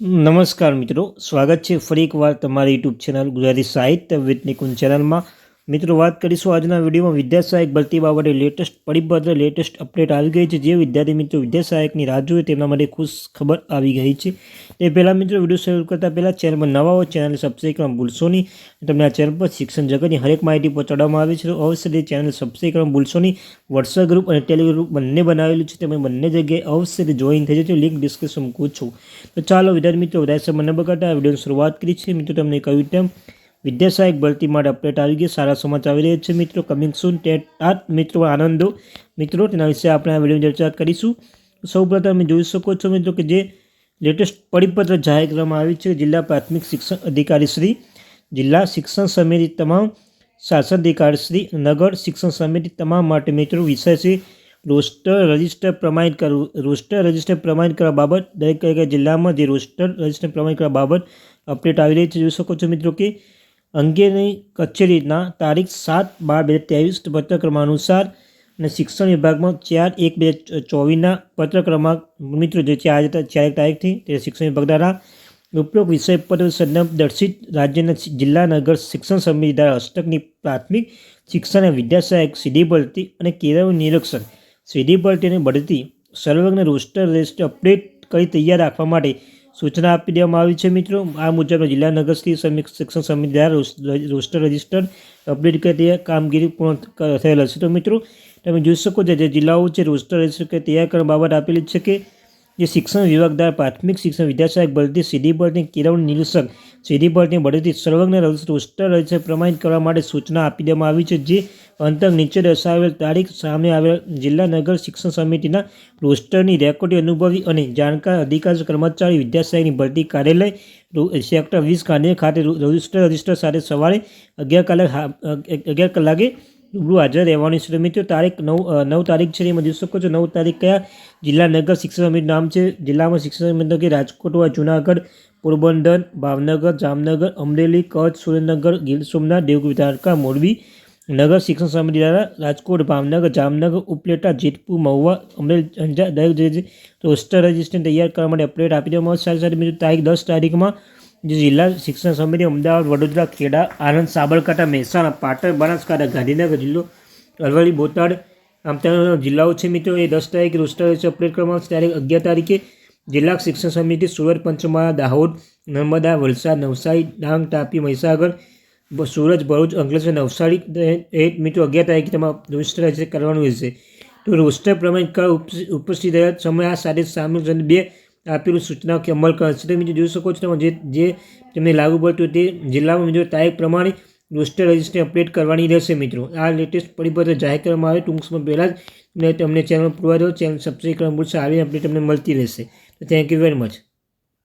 નમસ્કાર મિત્રો. સ્વાગત છે ફરી એકવાર તમારી યુટ્યુબ ચેનલ ગુજરાતી સાહિત્ય વિથ ચેનલમાં મિત્રો, વાત કરીશું આજના વિડીયોમાં વિદ્યા સહાયક ભરતી બાબતે લેટેસ્ટ પરિપત્ર લેટેસ્ટ અપડેટ આવી ગઈ છે. જે વિદ્યાર્થી મિત્રો, વિદ્યા સહાયકની રાહ જોઈએ તેમના માટે ખુશ ખબર આવી ગઈ છે. તે પહેલાં મિત્રો, વીડિયો શરૂ કરતાં પહેલાં ચેનલમાં નવા હોય ચેનલ સબસ્ક્રાઈબ કરવા ભૂલશો નહીં. તમને આ ચેનલ પર શિક્ષણ જગતની હરેક માહિતી પહોંચાડવામાં આવે છે. તો અવશ્ય તે ચેનલ સબસ્ક્રાઈબ કરવા ભૂલશો નહીં. વોટ્સઅપ ગ્રુપ અને ટેલિગ્રામ ગ્રુપ બંને બનાવેલું છે. તમે બંને જગ્યાએ અવશ્ય જોઈન થઈ જશે લિંક ડિસ્ક્રિપ્શન મૂકું છું. તો ચાલો વિદ્યાર્થી મિત્રો વધારે સમય ન બગાડતા વિડીયોની શરૂઆત કરી છે મિત્રો, તમને કહ્યું તેમ વિદ્યા સહાયક ભરતી માટે અપડેટ આવી ગઈ સારા સમાચાર આવી રહ્યા છે મિત્રો. કમિંગ સૂન ટેટ આ મિત્રો, આનંદો. મિત્રો, તેના વિશે આપણે આ વિડીયોની ચર્ચા કરીશું. સૌપ્રથમ તમે જોઈ શકો છો મિત્રો કે જે લેટેસ્ટ પરિપત્ર જાહેર કરવામાં આવ્યું છે. જિલ્લા પ્રાથમિક શિક્ષણ અધિકારી શ્રી, જિલ્લા શિક્ષણ સમિતિ તમામ શાસન અધિકારી શ્રી, નગર શિક્ષણ સમિતિ તમામ માટે મિત્રો વિષય છે રોસ્ટર રજિસ્ટર પ્રમાણિત કરવું રોસ્ટર રજિસ્ટર પ્રમાણિત કરવા બાબત, દરેક જિલ્લામાં જે રોસ્ટર રજિસ્ટર પ્રમાણિત કરવા બાબત અપડેટ આવી રહી છે. જોઈ શકો છો મિત્રો કે અંગેની કચેરીના તારીખ સાત બાર બે હજાર ત્રેવીસ પત્રક્રમાં અનુસાર અને શિક્ષણ વિભાગમાં ચાર એક બે ચોવીસના પત્ર ક્રમાંક મિત્રો જે ચાર ચાર એક તારીખથી તે શિક્ષણ વિભાગ દ્વારા ઉપરોક્ત વિષય પર સંદર્ભ દર્શિત રાજ્યના જિલ્લા નગર શિક્ષણ સમિતિ દ્વારા હસ્તકની પ્રાથમિક શિક્ષણ અને સહાયક સીધી ભરતી અને કેળવણી નિરીક્ષક સીધી ભરતી બઢતી સર્વજ્ઞ રોસ્ટર રેસ્ટ અપડેટ કરી તૈયાર રાખવા માટે સૂચના આપી દેવામાં આવી છે, મિત્રો. આ મુજબ જિલ્લા નગરશ્રી શિક્ષણ સમિતિ દ્વારા રોસ્ટર રજિસ્ટર અપડેટ કરી તૈયાર કામગીરી પૂર્ણ થયેલ હશે. તો મિત્રો, તમે જોઈ શકો છો જે જિલ્લાઓ છે, રોસ્ટર રજિસ્ટર કે તૈયાર કરવા બાબત આપેલી છે કે જે શિક્ષણ વિભાગ દ્વારા પ્રાથમિક શિક્ષણ વિદ્યાસહાયક ભરતી સીધી ભરતી કેળવણી નિરીક્ષક સીધી ભરતી બઢતી સર્વજ્ઞ રોસ્ટર છે, પ્રમાણિત કરવા માટે સૂચના આપી દેવામાં આવી છે, જે અંતર નીચે દર્શાવેલ તારીખ સામે આવેલ જિલ્લા નગર શિક્ષણ સમિતિના રોસ્ટરની રેકોર્ડી અનુભવી અને જાણકાર અધિકારી કર્મચારી વિદ્યાશાહીની ભરતી કાર્યાલય સેક્ટર વીસ ગાંધી ખાતે રજિસ્ટર રજિસ્ટર સાથે સવારે અગિયાર કલાક અગિયાર કલાકે રૂબરૂ હાજર રહેવાની છે. તો મિત્રો, તારીખ નવ નવ તારીખ છે એમાં જોઈ શકો છો. નવ તારીખ કયા? જિલ્લા નગર શિક્ષણ સમિતિનું નામ છે. જિલ્લામાં શિક્ષણ સમિતિ કે રાજકોટ હોય જુનાગઢ, પોરબંદર, ભાવનગર, જામનગર, અમરેલી, કચ્છ, સુરેન્દ્રનગર, ગીર સોમનાથ, દેવગઢ દ્વારકા મોરબી, નગર શિક્ષણ સમિતિ દ્વારા રાજકોટ, ભાવનગર, જામનગર, ઉપલેટા, જેતપુર, મહુવા, અમરેલી અંજાર દરેક રોસ્ટર રજિસ્ટર તૈયાર કરવા માટે અપડેટ આપી દેવામાં આવશે સાથે સાથે મિત્રો, તારીખ દસ તારીખમાં જે જિલ્લા શિક્ષણ સમિતિ અમદાવાદ, વડોદરા, ખેડા, આણંદ, સાબરકાંઠા, મહેસાણા, પાટણ, બનાસકાંઠા, ગાંધીનગર જિલ્લો, અરવલ્લી, બોટાદ આમ ત્યાં જિલ્લાઓ છે મિત્રો. એ દસ તારીખે રોસ્ટર અપડેટ કરવામાં આવશે ત્યારે અગિયાર તારીખે જિલ્લા શિક્ષણ સમિતિ સુરત, પંચમહાલ, દાહોદ, નર્મદા, વલસાડ, નવસારી, ડાંગ, તાપી, મહીસાગર સુરત, ભરૂચ, અંકલેશ્વર, નવસારી એ- મિત્રો અગિયાર તારીખે તમારે રોસ્ટર કરવાનું રહેશે. તો રોસ્ટર પ્રમાણે ઉપસ્થિત રહ્યા. સમય આ સાથે સામે બે આપેલું સૂચનાઓ કે અમલ કરશે. તો મિત્રો જોઈ શકો છો જે જે તમને લાગુ પડતું તે જિલ્લામાં મિત્રો તારીખ પ્રમાણે રોસ્ટર રજિસ્ટ્રી અપડેટ કરવાની રહેશે મિત્રો. આ લેટેસ્ટ પરિપત્ર જાહેર કરવામાં આવે ટૂંક સમય પહેલાં જ તમને ચેનલ પૂરવા દો ચેનલ સબસ્ક્રાઈબ કરવા ભૂલશે. આવી અપડેટ તમને મળતી રહેશે. તો થેન્ક યુ વેરી મચ